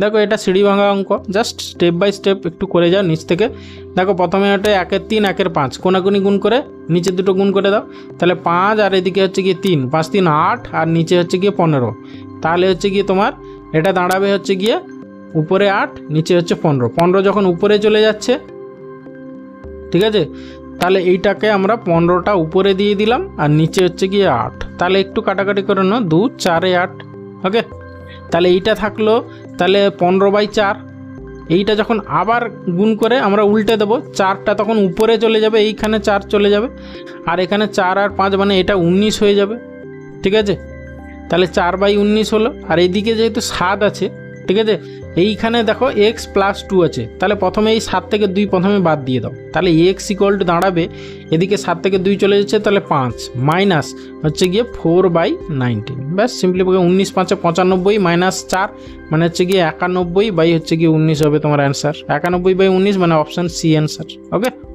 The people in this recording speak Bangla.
দেখো এটা সিঁড়ি ভাঙা অঙ্ক। জাস্ট স্টেপ বাই স্টেপ একটু করে যাও নিচ থেকে। দেখো প্রথমে ওটা একের তিন, একের পাঁচ। কোনাকুনি গুণ করে নিচে দুটো গুণ করে দাও। তাহলে পাঁচ আর এদিকে হচ্ছে গিয়ে তিন। পাঁচ, তিন, আট আর নিচে হচ্ছে গিয়ে পনেরো। তাহলে হচ্ছে গিয়ে তোমার এটা দাঁড়াবে হচ্ছে গিয়ে উপরে আট, নিচে হচ্ছে পনেরো। পনেরো যখন উপরে চলে যাচ্ছে, ঠিক আছে? তাহলে এইটাকে আমরা পনেরোটা উপরে দিয়ে দিলাম আর নিচে হচ্ছে গিয়ে আট। তাহলে একটু কাটাকাটি করে নাও। দু, চারে আট। ওকে তাহলে এইটা থাকল, তাহলে পনেরো বাই চার। এইটা যখন আবার গুণ করে আমরা উল্টে দেবো, চারটা তখন উপরে চলে যাবে, এইখানে চার চলে যাবে। আর এখানে চার আর পাঁচ মানে এটা উনিশ হয়ে যাবে, ঠিক আছে? তাহলে চার বাই উনিশ হলো, আর এইদিকে যেহেতু সাত আছে ঠিক আছে? এইখানে দেখো এক্স প্লাস টু আছে। তাহলে প্রথমে এই সাত থেকে দুই প্রথমে বাদ দিয়ে দাও। তাহলে এক্স ইকুয়াল টু দাঁড়াবে, এদিকে সাত থেকে দুই চলে যাচ্ছে, তাহলে পাঁচ। মাইনাস হচ্ছে গিয়ে ফোর বাই নাইনটিন ব্যাস সিম্পলি উনিশ পাঁচে পঁচানব্বই মাইনাস চার মানে হচ্ছে গিয়ে একানব্বই বাই হচ্ছে গিয়ে উনিশ হবে তোমার অ্যান্সার একানব্বই বাই উনিশ মানে অপশান সি অ্যান্সার ওকে